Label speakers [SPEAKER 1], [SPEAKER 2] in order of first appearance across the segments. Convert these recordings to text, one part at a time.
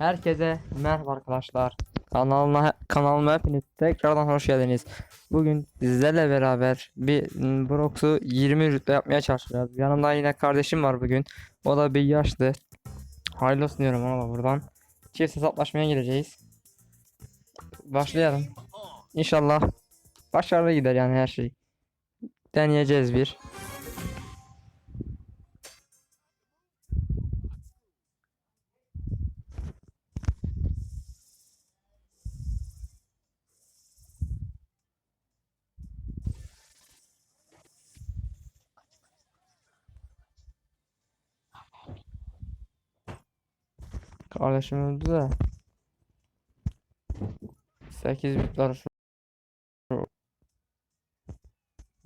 [SPEAKER 1] Herkese merhaba arkadaşlar. Kanalıma kanalıma hepiniz tekrardan hoş geldiniz. Bugün sizlerle beraber bir Brox'u 20 rütbe yapmaya çalışacağız. Yanımda yine kardeşim var bugün. O da bir yaşlı. Hayırlı olsun diyorum ona da buradan. Çift hesaplaşmaya gireceğiz. Başlayalım. İnşallah başarılı gider yani her şey. Deneyeceğiz bir. Kardeşim öldü de. 8 bitler şu.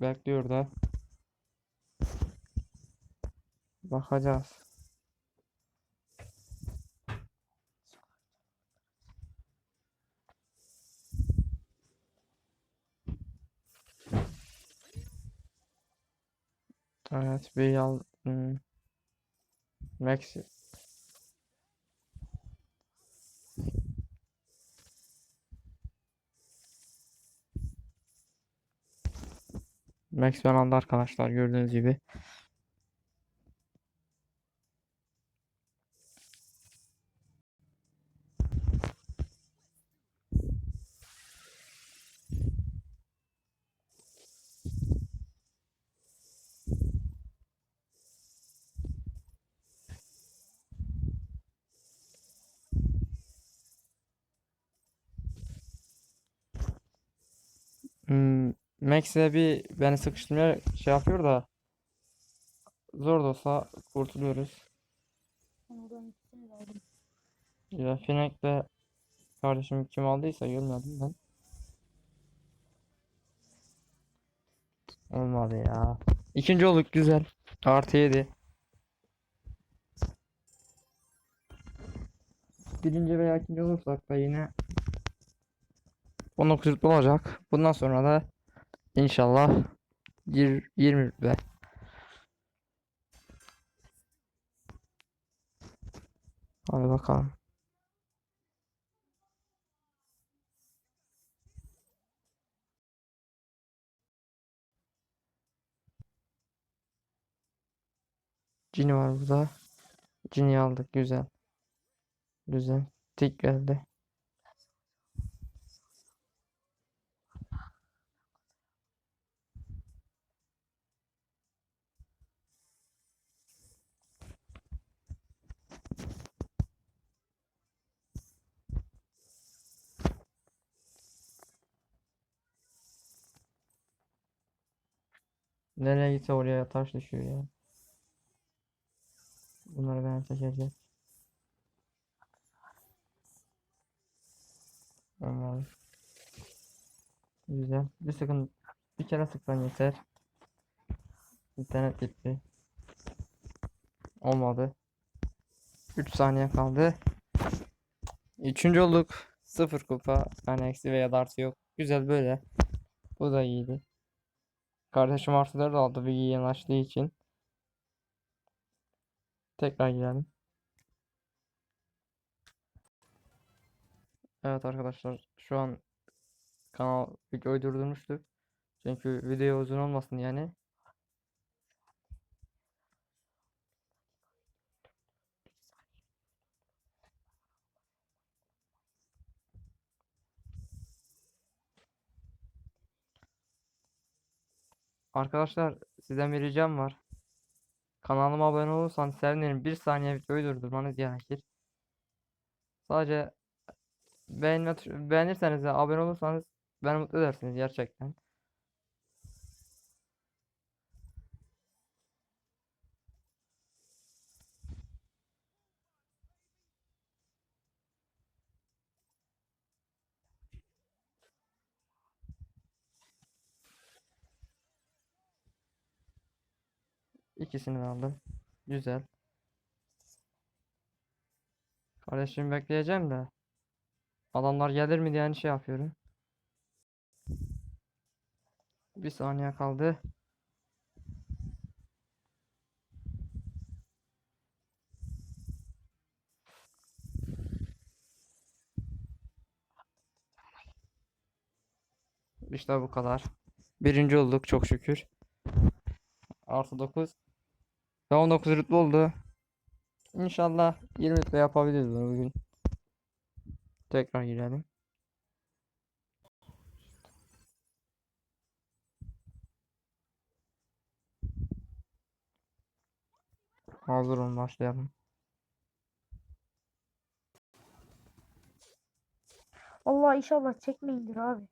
[SPEAKER 1] Bekliyor da. Bakacağız. Evet bir yal hmm. Max Max son anda arkadaşlar gördüğünüz gibi. Hmm, Max'e bir beni sıkıştırmaya şey yapıyor da zor da olsa kurtuluyoruz.
[SPEAKER 2] Ondan ikisini de.
[SPEAKER 1] Ya kardeşim kim aldıysa görmedim ben. Olmadı ya. İkinci olduk güzel. Artı 7. Birinci veya ikinci olursak da yine 19 rütbe olacak. Bundan sonra da inşallah yir- 20 rütbe. Hadi bakalım. Cini var burada. Cini aldık güzel. Güzel. Tik geldi. Nereye gitse oraya taş düşüyor ya. Bunları ben çekeceğim. Olmaz. Güzel. Bir sıkın bir kere sıksan yeter. İnternet gitti. Olmadı. 3 saniye kaldı. Üçüncü olduk. Sıfır kupa. Yani eksi veya da artı yok. Güzel böyle. Bu da iyiydi. Kardeşim artı 4 aldı bir yanaştığı için. Tekrar girelim. Evet arkadaşlar şu an kanal durdurmuştuk. Çünkü video uzun olmasın yani. Arkadaşlar sizden bir ricam var. Kanalıma abone olursanız sevinirim. Bir saniye videoyu durdurmanız gerekir. Sadece beğenme beğenirseniz ve abone olursanız beni mutlu edersiniz gerçekten. İkisini aldım. Güzel. Kardeşim bekleyeceğim de. Adamlar gelir mi diye şey yapıyorum. Bir saniye kaldı. İşte bu kadar. Birinci olduk çok şükür. Artı 9. Ve 19 rütbe oldu. İnşallah 20 rütbe yapabiliriz bunu bugün. Tekrar girelim. Hazır olun başlayalım.
[SPEAKER 2] Allah inşallah çekmeyindir abi.